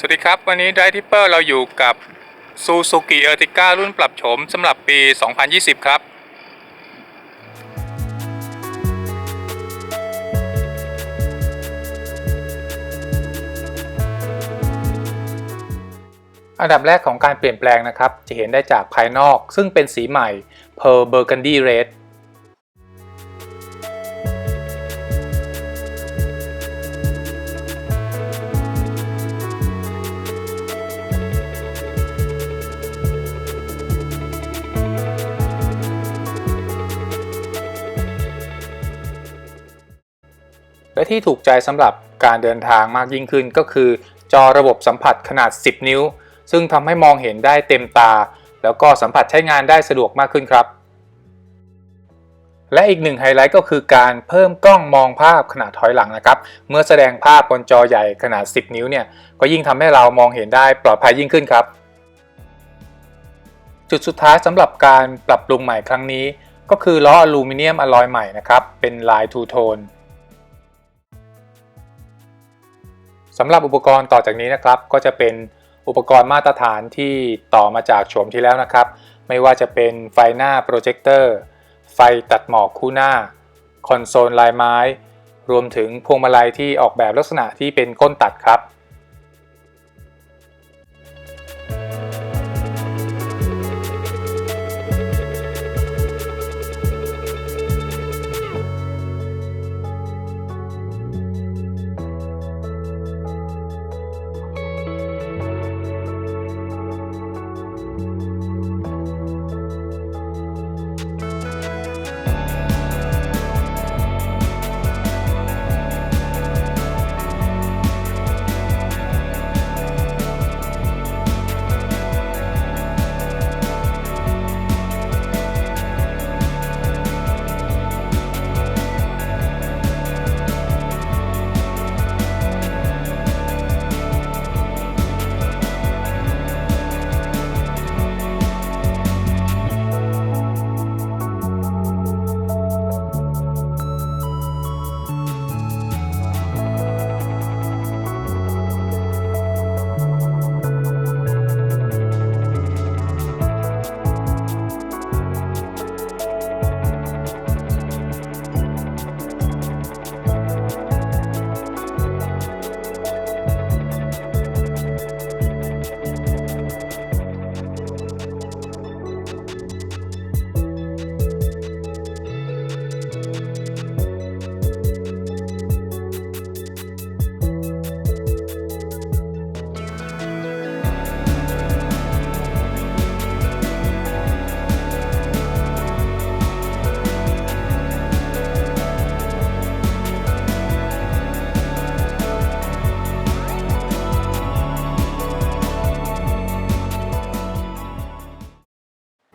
สวัสดีครับ วันนี้ไดทิปเปอร์เราอยู่กับ Suzuki Ertiga รุ่นปรับโฉมสำหรับปี 2020 ครับ อันดับแรกของการเปลี่ยนแปลงนะครับ จะเห็นได้จากภายนอก ซึ่งเป็นสีใหม่ Pearl Burgundy Red และที่ถูกใจสำหรับการเดินทางมากยิ่งขึ้นก็คือ จอระบบสัมผัสขนาด 10 นิ้ว ซึ่งทำให้มองเห็นได้เต็มตา แล้วก็สัมผัสใช้งานได้สะดวกมากขึ้นครับ และอีกหนึ่งไฮไลท์ก็คือการเพิ่มกล้องมองภาพขนาดถอยหลังนะครับ เมื่อแสดงภาพบนจอใหญ่ขนาด 10 นิ้วเนี่ยก็ยิ่งทำให้เรามองเห็นได้ปลอดภัยยิ่งขึ้นครับ จุดสุดท้ายสำหรับการปรับปรุงใหม่ครั้งนี้ ก็คือล้ออลูมิเนียมอลลอยใหม่นะครับเป็นลายทูโทนสำหรับอุปกรณ์ต่อจากนี้นะครับก็จะเป็น อุปกรณ์มาตรฐานที่ต่อมาจากโฉมที่แล้วนะครับ ไม่ว่าจะเป็นไฟหน้าโปรเจคเตอร์ ไฟตัดหมอกคู่หน้า คอนโซลลายไม้ รวมถึงพวงมาลัยที่ออกแบบลักษณะที่เป็นก้นตัดครับ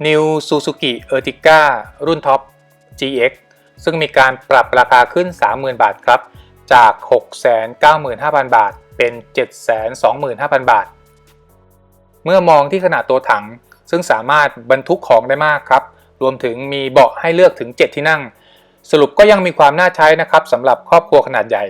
New Suzuki Ertiga รุ่นท็อป GX ซึ่งมีการปรับราคาขึ้น 30,000 บาทครับ จาก 695,000 บาท เป็น 725,000 บาท เมื่อมองที่ขนาดตัวถัง ซึ่งสามารถบรรทุกของได้มากครับ รวมถึงมีเบาะให้เลือกถึง 7 ที่นั่ง สรุปก็ยังมีความน่าใช้นะครับสำหรับครอบครัวขนาดใหญ่